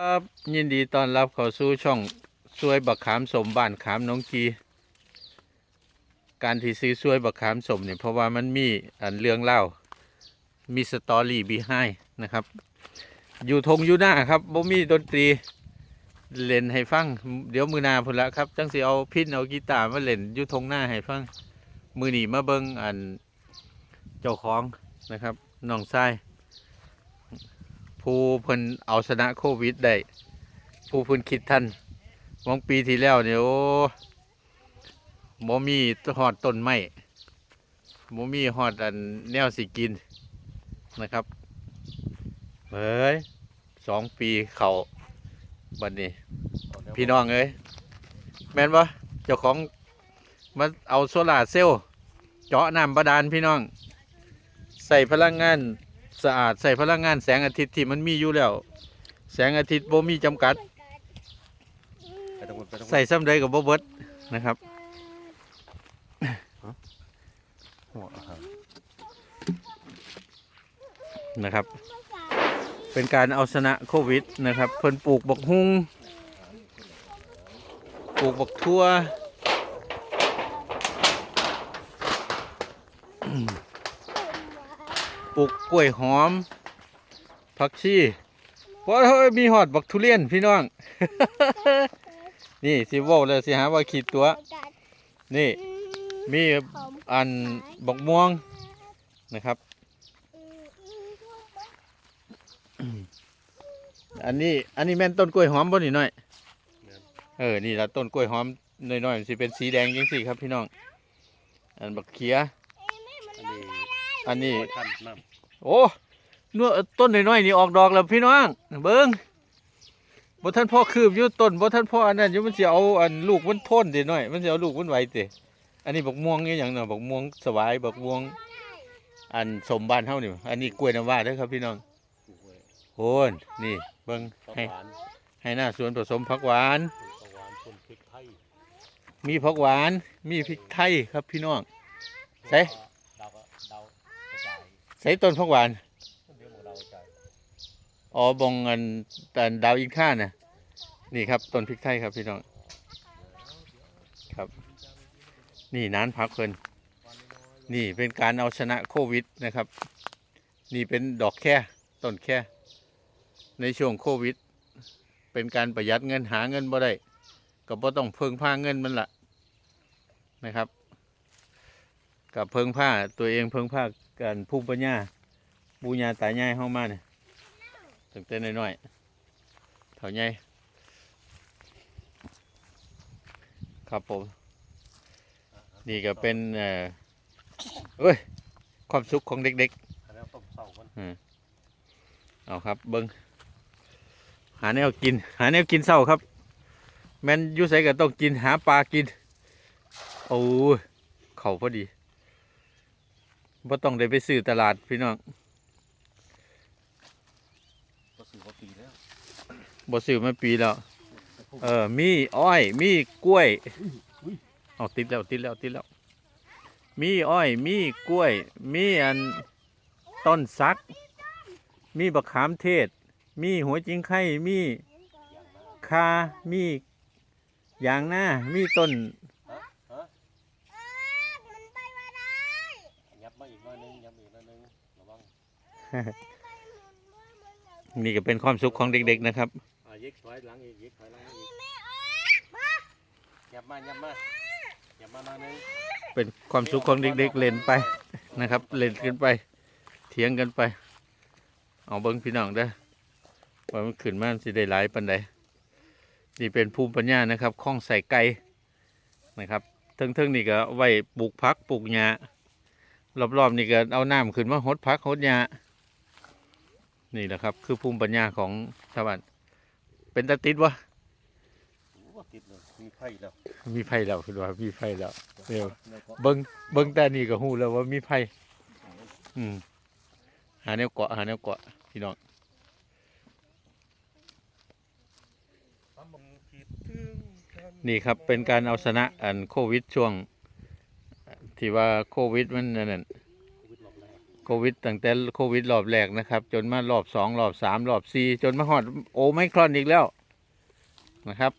ครับยินดีต้อนรับเข้าสู่ช่องซวยบักขามสมบ้านขามน้องกี การที่ซื้อซวยบักขามสมเนี่ยเพราะว่ามันมีอันเรื่องเล่ามีสตอรี่บีไฮนะครับ อยู่ทงอยู่หน้าครับบ่มีดนตรีเล่นให้ฟัง เดี๋ยวมือนาพุ่นละครับ จังสิเอาพินเอากีตาร์มาเล่นอยู่ทงหน้าให้ฟังมือหนีมาเบิงอันเจ้าของนะครับน้องชาย ผู้เพิ่นเอาชนะโควิดได้ผู้เพิ่นคิดทันมองปีที่แล้วเนี่ยโอ้บ่มีหอดต้นไม้บ่มีหอดอันแนวสิกินนะครับเฮ้ยสองปีเขาบัดนนี้ พี่น้องเอ้ยแม่นบ่เจ้าของมาเอาโซลาเซลล์เจาะน้ำบาดาลพี่น้อง ใส่พลังงาน สะอาดใส่พลังงานแสงอาทิตย์ที่มันมีอยู่แล้ว แสงอาทิตย์บ่มีจำกัด ไปตรงนู้นไปตรงนู้นใส่ซ้ำใดกับบ่เบิดนะครับหัวครับนะครับ เป็นการเอาชนะโควิดนะครับ เพิ่นปลูกบักฮุงปลูกบักทั่ว ปลูกกล้วยหอมผักชีเพราะเฮ้ยมีหอดบักทุเรียนพี่น้อง นี่สิว้าเลยสิหาว่าขีดตัว นี่มีอันบักม่วงนะครับ อันนี้อันนี้แม่นต้นกล้วยหอมบ่นี่น้อย เออ นี่ละต้นกล้วยหอมน้อยๆสิเป็นสีแดงจังซี่ครับพี่น้อง อันบักเขียอันนี้ อันนี้ท่านน้โอ้นัวต้นน้อยๆนี่ออกดอกแล้วพี่น้องเบิ้งบ่ท่านพ่อคืบอยู่ต้นบ่ท่านพ่ออันนั้นอยู่มันสิเอาอันลูกมันทนติน้อย มันสิเอาลูกมันไหวติอันนี้บักม่วงนี่หยังเนาะบักม่วงสวายบักม่วง อันสมบ้านเฮานี่อันนี้กล้วยน้ำว้าเด้อครับพี่น้องโหนนี่เบิ่งให้ให้หน้าสวนผสมผักหวาน มีผักหวาน มีพริกไทยครับพี่น้องใส่ ดาวก็ดาวกระจาย ใส่ต้นผักหวานเดี๋ยวหมดดาวกระจายอ๋องอันอันดาวอินข้าน่ะนี่ครับต้นพริกไทยครับพี่น้อง ครับ นี่น้านพักเพิ่นนี่เป็นการเอาชนะโควิดนะครับ นี่เป็นดอกแค่ต้นแค่ ในช่วงโควิด เป็นการประหยัดเงินหาเงินบ่ได้ก็บ่ต้องเพิ่งผ้าเงินมันละนะครับ กับเพิ่งผ้าตัวเองเพิ่งผ้ากันภูมิปัญญาบูญาตายายเข้ามาเนี่ยตั้งแต่น้อยๆเท่าใหญ่ครับผม นี่ก็เป็นเอ่อเอ้ย ความสุขของเด็กอันนี้ต้มเสาคนๆเอาครับเบิงหาแนวกิน หาแนวกินเศร้าครับ แม่นยุ่ใส่ก็ต้องกินหาปลากิน โอ้ยเข่าพอดี บ่ต้องได้ไปซื้อตลาดพี่น้องก็ซื้อมาปีแล้วบ่ซื้อมาปีแล้ว เออ มีอ้อย มีกล้วยเอาติดแล้วติดแล้วติดแล้ว มีอ้อย มีกล้วย มีอันต้นซัก มีบักขามเทศ มีหัวจิงไข่มีคามียางหน้ามีต้น ยับมาอีกหน่อยนึงยับอีกหน่อยนึงระวัง นี่ก็เป็นความสุขของเด็กๆนะครับยิกถอยหลังอีกยิกถอยหลังอีกยับมายับมายับมาหน่อยนึงเป็นความสุขของเด็กๆเล่นไปนะครับ เล่นกันไป เถียงกันไป เอาเบิ้งพี่น้องเด้อว่ามันขึ้นมามันสิได้หลายปันใดนี่เป็นภูมิปัญญานะครับข้องใส่ไก่นะครับเทิงๆนี่ก็ไว้ปลูกพักปลูกหญ้ารอบๆนี่ก็เอาน้ำขึ้นมาหดพักหดหญ้า นี่แหละครับ คือภูมิปัญญาของชาวบ้านเป็นตาติดวะโอ้ติดเลยมีไผ่แล้วมีไฟแล้วคือว่ามีไฟแล้วเร็วแล้วก็เบิ้งเบิ้งแต่นี่ก็หูแล้วว่ามีไผอืมหาแนวเกาะหาแนวเกาะพี่น้องคิดถึงกันนี่ครับเป็นการเอาชนะอันโควิดช่วง ที่ว่าโควิดมันนั่นนะ โควิดตั้งแต่โควิดรอบแรกนะครับ จนมารอบสองรอบสามรอบสี่จนมาฮอดโอไมครอนอีกแล้วนะครับ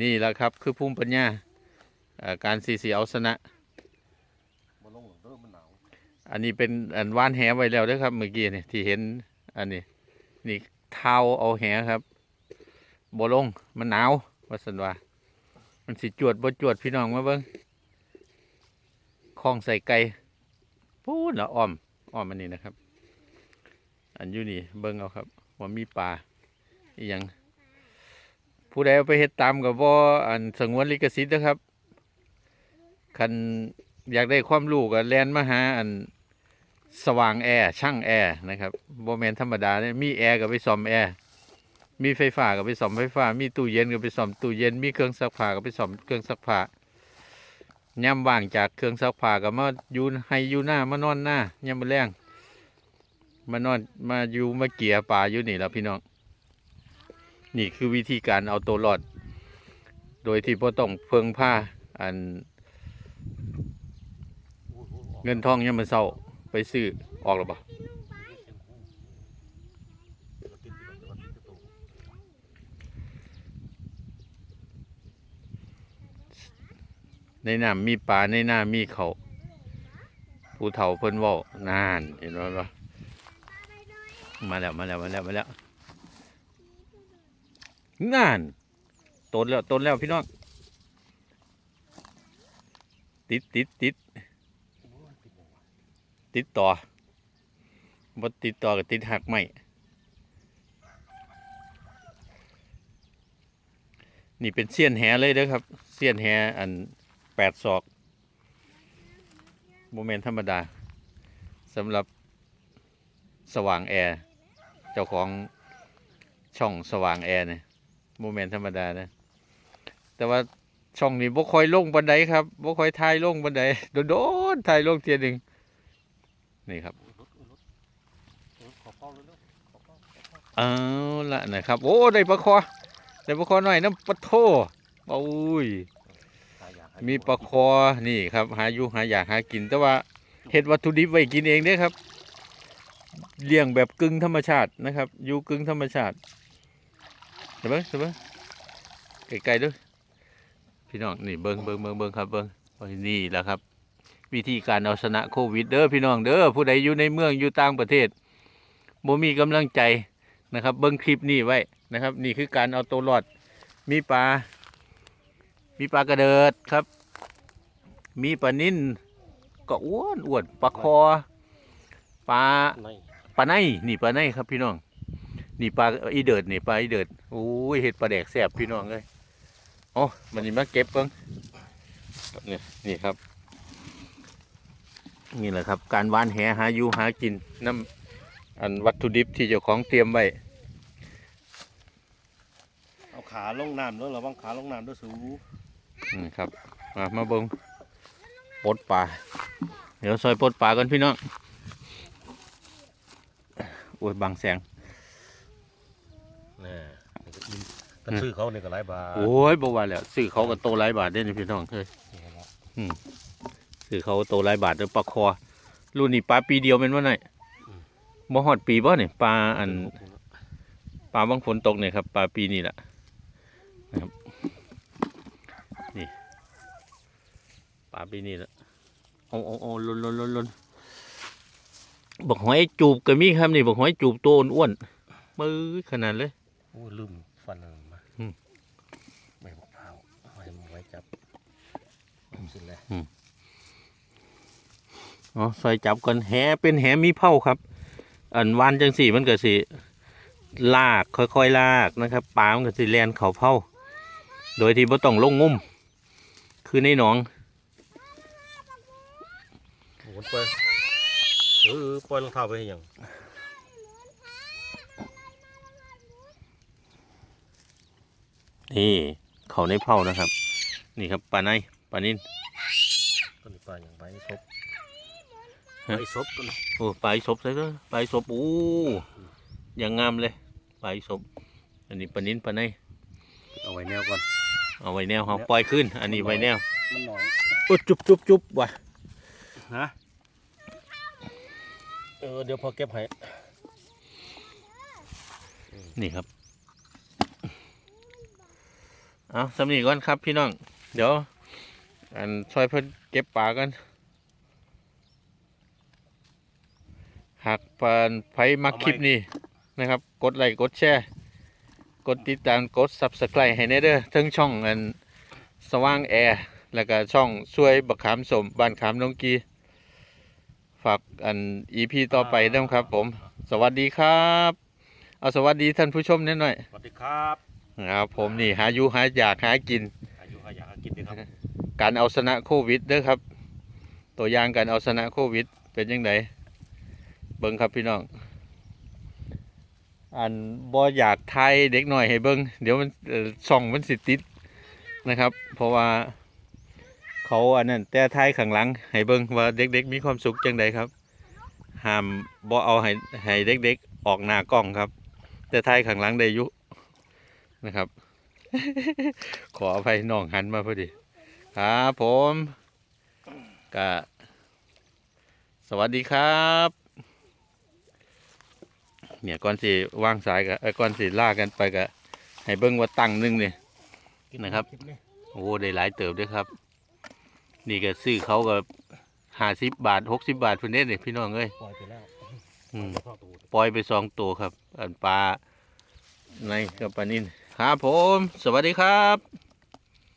นี่แหละครับคือภูมิปัญญาอ่อการสีสีเอาชนะมาลงหรอกเด้อมันหนาวอันนี้เป็นอันว่านแหไว้แล้วเด้วยครับเมื่อกี้นี่ที่เห็นอันนี้นี่เท้าเอาแหครับบลงมันหนาววาสันวามันสิจวดบ่จวดพี่น้องมาเบิ้งคลองใส่ไก่พูดแล้วอ้อม อ้อมอันนี้นะครับ อันอยู่นี่เบิ้งเอาครับว่ามีปลาอีหยังผู้ใดเอาไปเฮ็ดตามกับว่าอันสงวนลิขสิทธิ์นะครับคันอยากได้ความรู้ก็แลนมาหาอันสว่างแอร์ช่างแอร์นะครับโบแมนธรรมดาเนี่ยมีแอร์ก็ไปซ่อมแอร์มีไฟฟ้าก็ไปซ่อมไฟฟ้า มีตู้เย็นก็ไปซ่อมตู้เย็นมีเครื่องซักผ้าก็ไปซ่อมเครื่องซักผ้า ย่ำว่างจากเครื่องซักผ้าก็มาอยู่ให้อยู่หน้ามานอนหน้าย่ำมาแรงมานอนมาอยู่มาเกี่ยป่าอยู่นี่แล้วพี่น้องนี่คือวิธีการเอาตัวรอด โดยที่พ่ต้องเพิงผ้าอัน เงินทองยังมันเศร้าไปซื้อออกหรือเปล่า เสียงหูมันติดอยู่แล้วมันติดอยู่ตรง ในน้ำมีปลาในน้ำมีเขาผู้เฒ่าเพิ่นว่านานเห็นไหมวะมาแล้วมาแล้วมาแล้วมาแล้วนานต้นแล้วต้นแล้วพี่น้องติดติดติดติดติดต่อบ่ติดต่อกับติดหักไม่นี่เป็นเสี้ยนแหเลยเด้อครับ เสี้ยนแหอัน แปดศอกโมเมนต์ธรรมดาสำหรับสว่างแอร์ เจ้าของช่องสว่างแอร์เนี่ยโมเมนต์ธรรมดานะ แต่ว่าช่องนี้บ่ค่อยลงบันไดครับบ่ค่อยถ่ายลงบันไดโดนๆถ่ายลงเทียหนึ่งนี่ครับเอาละนะครับ โอ้ ได้ปลาคอได้ปลาคอหน่อยน้ำปลาโทโอ้ย มีปลาคอนี่ครับ หาอยู่หาอยากหากิน แต่ว่าเห็ดวัตถุดิบไว้กินเองเด้อครับ เลี้ยงแบบกึ่งธรรมชาตินะครับ อยู่กึ่งธรรมชาติเห็นไหมเห็นไหมไกลๆด้วยพี่น้องนี่เบิ้งเบิ้งเบิ้งเบิ้งครับเบิ้งนี่แหละครับ วิธีการเอาชนะโควิดเด้อพี่น้องเด้อผู้ใดอยู่ในเมืองอยู่ต่างประเทศบ่มีกำลังใจนะครับ เบิ้งคลิปนี้ไว้นะครับ นี่คือการเอาตัวรอดมีปลา มีปลากระเดิดครับ มีปลานิ่นก็อ้วนอ้วนปลาคอปลาในปลาไนนี่ปลาไนครับพี่น้อง นี่ปลาอีเดิดนี่ปลาอีเดิดโอ้ยเห็ดปลาแดกแสบพี่น้องเลยโอ้มันนี่มาเก็บเพิ่งนี่นี่ครับ นี่แหละครับ การหวานแหหาอยู่หากินน้ำอันวัตถุดิบที่เจ้าของเตรียมไว้เอา ขาลงน้ำด้วยระวังขาลงน้ำด้วยสูนี่ครับมามาเบิงปลดปลาเดี๋ยวซอยปลดปลากันพี่น้องโอ้ยบางแสงนี่แต่ซื้อเขาเนี่ยก็หลายบาทโอ้ยบอกว่าแล้วซื้อเขาก็โตหลายบาทได้อนี่พี่น้องเฮ้ยนี่ครับซื้อเขาโตหลายบาทเด้อปลาคอรุ่นนี้ปลาปีเดียวเป็นว่าไหนบ่ฮอดปีบ่เนี่ยปลาอันปลาบางฝนตกเนี่ยครับปลาปีนี้แหละนะครับนี่ปลาปีนี้แหละโอ้โอ้โอ้ลนลนลนลนบอกหอยจูบก็มีครับนี่บอกหอยจูบตัวอ้วนๆมือขนาดเลยโอ้ยลืมฟันอะไรมาอืมใบมะพร้าวเอาไว้ไว้จับสุดเลยอ๋อซอยจับก่อนแหเป็นแหมีเผาครับ อันวานจังสี่มันก็สิลากค่อยๆลากนะครับปลามันก็สิแลนเขาเผาโดยที่บ่ต้องลงงุ่มคือในหนอง โอ้ยปล่อยเออปล่อยรองเท้าไปให้ยังนี่เขาในเผานะครับ นี่ครับปลาในปลานินต้นนี้ปลาอย่างใบซบฮะใบซบต้นโอ้ปลาอีศพใส่ด้วยปลาอีศพโอ้อย่างงามเลยปลาอีศพอันนี้ปลานินปลาในเอาไว้แนวก่อนเอาไว้แนวเขาปล่อยขึ้น อันนี้ไว้แนวมันหน่อยโอ้จุบจุบจุบว่ะฮะ เออเดี๋ยวพอเก็บให้นี่ครับ เอาสำนีก่อนครับพี่น้อง เดี๋ยว อันช่วยเพิ่นเก็บปลากันหากเพิ่นไผมักคลิปนี้นะครับ กดไลค์กดแชร์กดติดตามกด Subscribe ให้แน่เด้อทั้งช่องอันสว่างแอร์ แล้วก็ช่องช่วยบักขามสมบ้านขามน้องกี ฝากอัน EP ต่อไปด้วยครับ ผม สวัสดีครับ เอาสวัสดีท่านผู้ชมนิดหน่อยสวัสดีครับครับผมนี่หาอยู่หาอยากหากิน อายุขยะกินดีครับการเอาชนะโควิดเด้อครับ ตัวอย่างการเอาชนะโควิด เป็นยังไงเบิ้งครับพี่น้อง อันบ่อยากทายเด็กหน่อยให้เบิ้งเดี๋ยวมันเอ่อช่องมันสิติดนะครับ เพราะว่า เขาอันนั้นแต่ทายข้างหลังให้เบิ้งว่าเด็กๆ มีความสุขจังใดครับห้ามบ่เอาให้ให้เด็กๆ ออกหน้ากล้องครับ แต่ทายข้างหลังได้อยุนะครับ ขออภัยน้องหันมาพอดีครับผมก็สวัสดีครับเนี่ยก่อนสิวางสายกับก่อนสิลากันไปก็ให้เบิ้งว่าตั้งหนึงเนี่ยนะครับลิปนี้โอ้ได้หลายเติบด้วยครับ นี่ก็ซื้อเขาก็ห้าสิบบาทหกสิบบาทเพื่อนเด้เนี่ยพี่น้องเอ้ยปล่อยไปแล้วอืมปล่อยไปเข้าตูดปล่อยไปสองตัวครับ อันปลาในกับปลานินครับผม สวัสดีครับ